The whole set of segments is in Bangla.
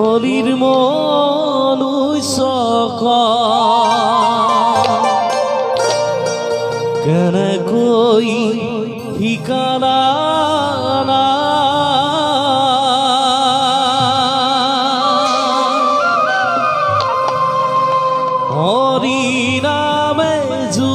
কলির মনুষ্যক কেন কই ঠিকানা হরি নামে জুর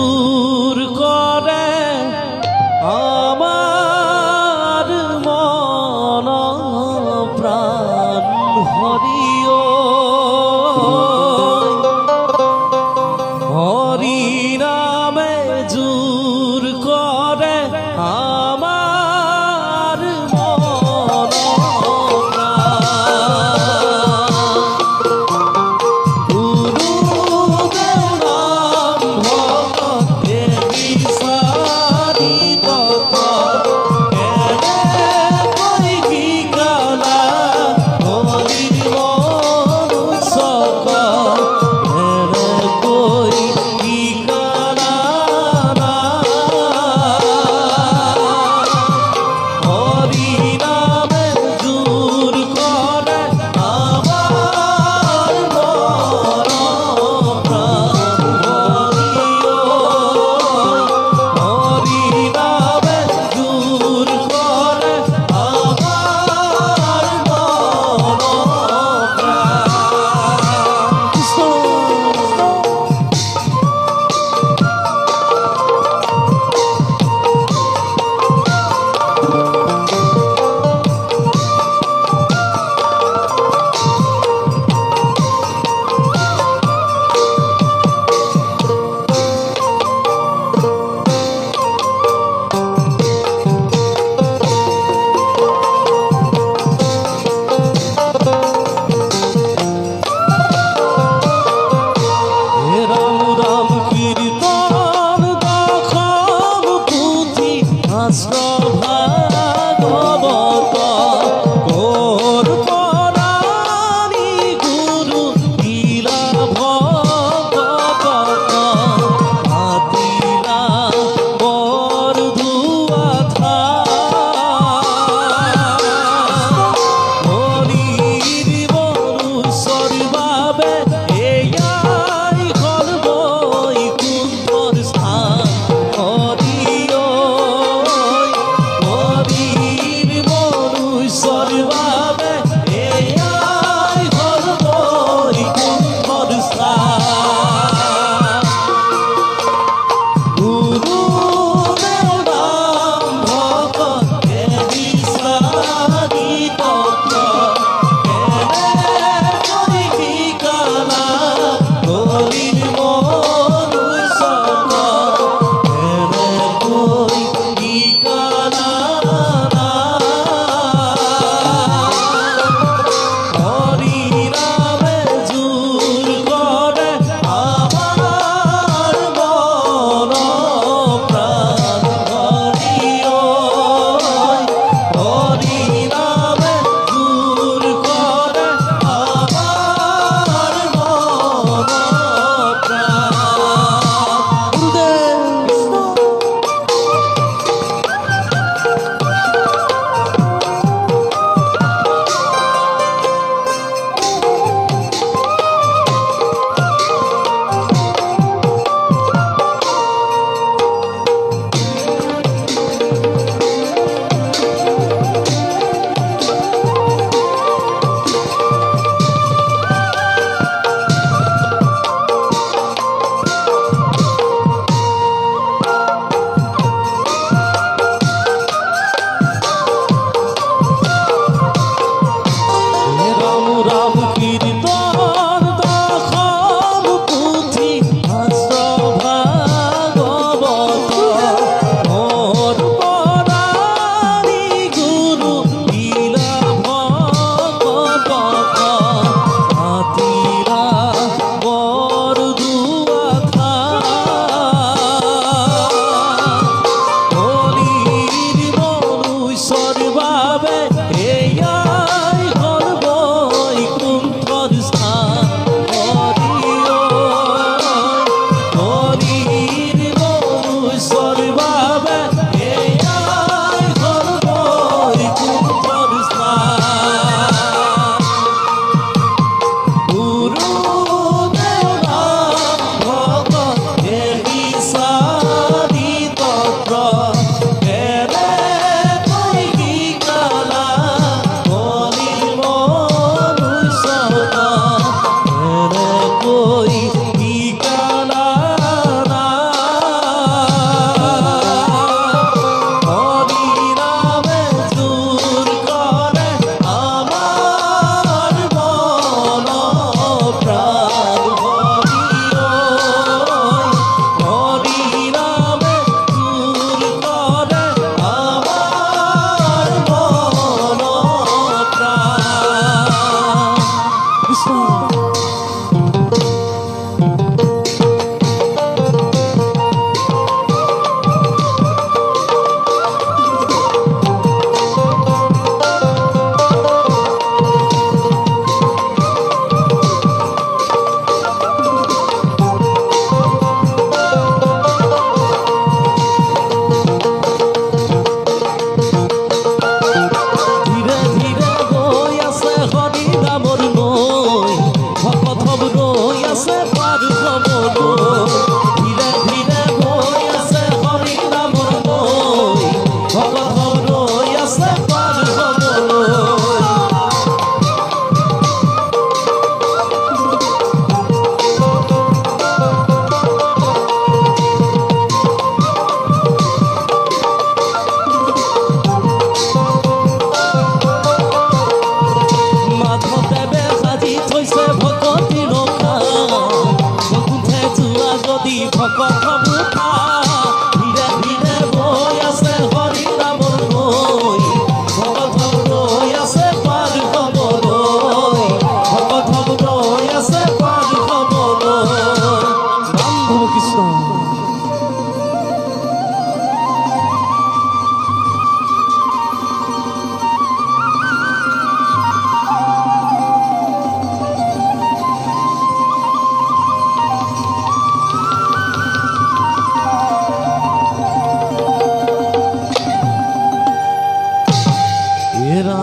এরা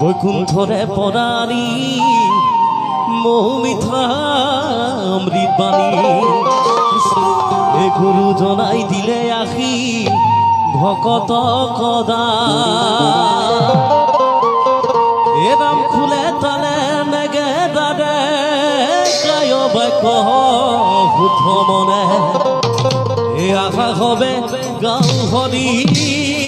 বৈকুণ্ঠরে পরাণী মৌমিথামৃতবাণী এ গুরু জনাই দিলে আসি ভকত কদা। শুদ্ধ মনে এ আশা হবে গাঁও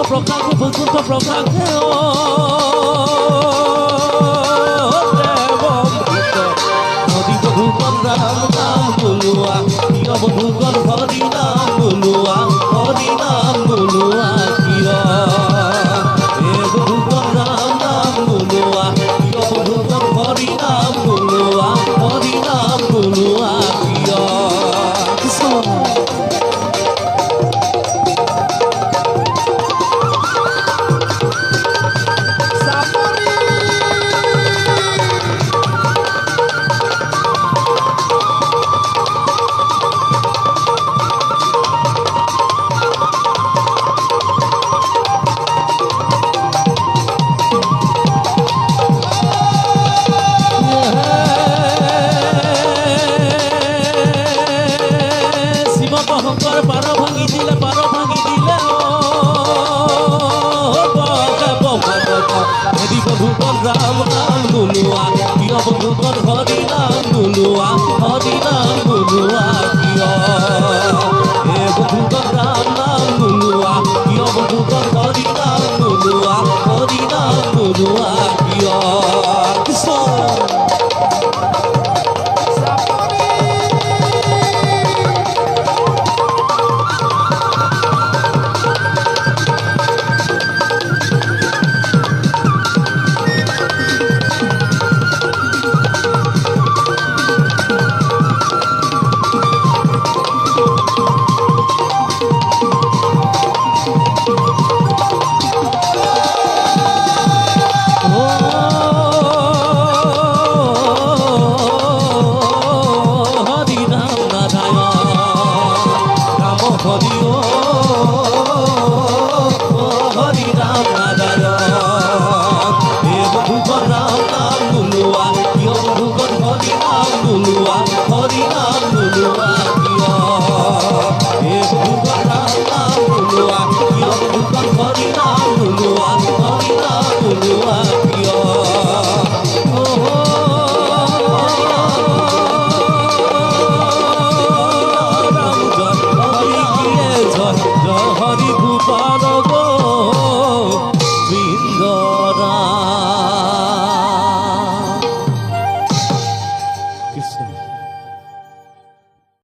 Junto pro canto, fui junto pro ভূগণ Ram নাম বলুয়া বধুগণ হরি নাম বলুয়া ভূতর হরিনাম বুলুয়া হরিনাম বুলুয়া কিয় এ বধুকর রাম নাম বুলুয়া কিয় বধুকর হরিনাম বুলুয়া হরিনাম বুলুয়া 오.